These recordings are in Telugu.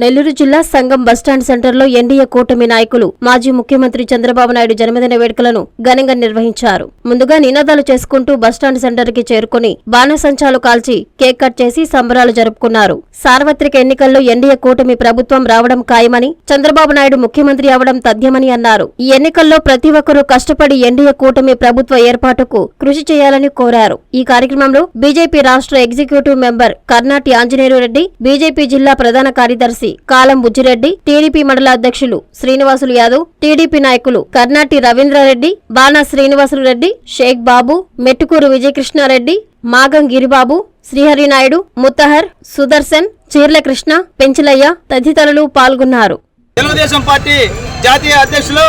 నెల్లూరు జిల్లా సంఘం బస్టాండ్ సెంటర్లో ఎన్డీఏ కూటమి నాయకులు మాజీ ముఖ్యమంత్రి చంద్రబాబు నాయుడు జన్మదిన వేడుకలను ఘనంగా నిర్వహించారు. ముందుగా నినాదాలు చేసుకుంటూ బస్టాండ్ సెంటర్కి చేరుకుని బాణసంచాలు కాల్చి కేక్ కట్ చేసి సంబరాలు జరుపుకున్నారు. సార్వత్రిక ఎన్నికల్లో ఎన్డీఏ కూటమి ప్రభుత్వం రావడం ఖాయమని చంద్రబాబు నాయుడు ముఖ్యమంత్రి అవడం తథ్యమని అన్నారు. ఈ ఎన్నికల్లో ప్రతి ఒక్కరూ కష్టపడి ఎన్డీఏ కూటమి ప్రభుత్వ ఏర్పాటుకు కృషి చేయాలని కోరారు. ఈ కార్యక్రమంలో బీజేపీ రాష్ట్ర executive member Karnati Anjaneyulu Reddy BJP జిల్లా ప్రధాన కార్యదర్శి కాలం బుజ్జిరెడ్డి టీడీపీ మండల అధ్యక్షులు శ్రీనివాసులు యాదవ్ టీడీపీ నాయకులు కర్నాటి రవీంద్రారెడ్డి బాణా శ్రీనివాసులు రెడ్డి షేక్ బాబు మెట్టుకూరు విజయకృష్ణారెడ్డి మాగం గిరిబాబు శ్రీహరినాయుడు ముత్తహర్ సుదర్శన్ చీర్ల కృష్ణ పెంచలయ్య తదితరులు పాల్గొన్నారు. తెలుగుదేశం పార్టీ జాతీయ అధ్యక్షులు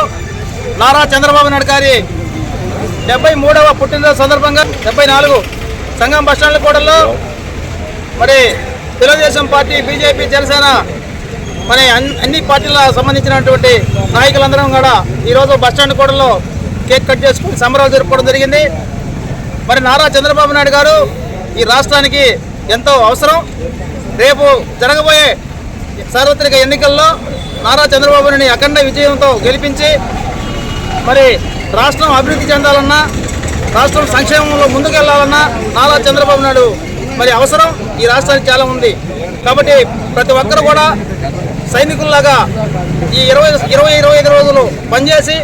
నారా చంద్రబాబు నాయుడు గారి డెబ్బై మూడవ పుట్టినరోజు సందర్భంగా డెబ్బై నాలుగు సంఘం బస్టాండ్ల కూడల్లో మరి తెలుగుదేశం పార్టీ బీజేపీ జనసేన మరి అన్ని పార్టీల సంబంధించినటువంటి నాయకులందరం కూడా ఈరోజు బస్టాండ్ కూడల్లో కేక్ కట్ చేసుకుని సంబరాలు జరుపుకోవడం జరిగింది. మరి నారా చంద్రబాబు నాయుడు గారు ఈ రాష్ట్రానికి ఎంతో అవసరం. రేపు జరగబోయే సార్వత్రిక ఎన్నికల్లో నారా చంద్రబాబు నాయుడిని అఖండ విజయంతో గెలిపించి మరి రాష్ట్రం అభివృద్ధి చెందాలన్నా రాష్ట్రం సంక్షేమంలో ముందుకెళ్ళాలన్నా నారా చంద్రబాబు నాయుడు మరి అవసరం. ఈ రాష్ట్రానికి చాలా ఉంది. కాబట్టి ప్రతి ఒక్కరు కూడా సైనికుల్లాగా ఈ ఇరవై ఇరవై ఇరవై ఐదు రోజులు పనిచేసి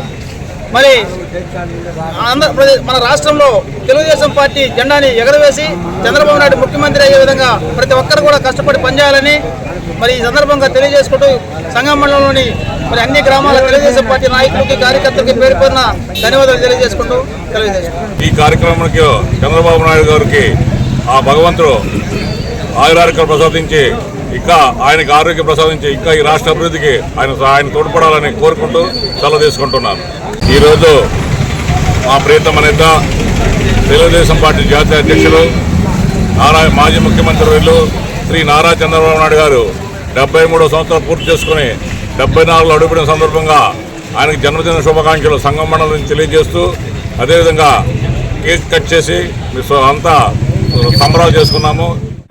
మరి ఆంధ్రప్రదేశ్ మన రాష్ట్రంలో తెలుగుదేశం పార్టీ జెండాని ఎగరవేసి చంద్రబాబు నాయుడు ముఖ్యమంత్రి అయ్యే విధంగా ప్రతి ఒక్కరు కూడా కష్టపడి పనిచేయాలని మరి ఈ సందర్భంగా తెలియజేసుకుంటూ సంఘం మండలంలోని మరి అన్ని గ్రామాల తెలుగుదేశం పార్టీ నాయకులకి కార్యకర్తలకి పేరు పేరున ధన్యవాదాలు తెలియజేసుకుంటూ తెలియజేసుకుంటాం ఈ కార్యక్రమానికి చంద్రబాబు నాయుడు గారికి ఆ భగవంతుడు ఆయురారికలు ప్రసాదించి ఇంకా ఆయనకి ఆరోగ్య ప్రసాదించి ఇంకా ఈ రాష్ట్ర అభివృద్ధికి ఆయన ఆయన తోడ్పడాలని కోరుకుంటూ సెలవు తీసుకుంటున్నాను. ఈరోజు మా ప్రియతమ నేత తెలుగుదేశం పార్టీ జాతీయ అధ్యక్షులు నారా మాజీ ముఖ్యమంత్రి వీళ్ళు శ్రీ నారా చంద్రబాబు నాయుడు గారు డెబ్బై మూడో సంవత్సరాలు పూర్తి చేసుకుని డెబ్బై నాలుగులో అడుగుపడిన సందర్భంగా ఆయనకు జన్మదిన శుభాకాంక్షలు సంఘం మండలం తెలియజేస్తూ అదేవిధంగా కేక్ కట్ చేసి అంతా సంబరాలు చేసుకున్నాము.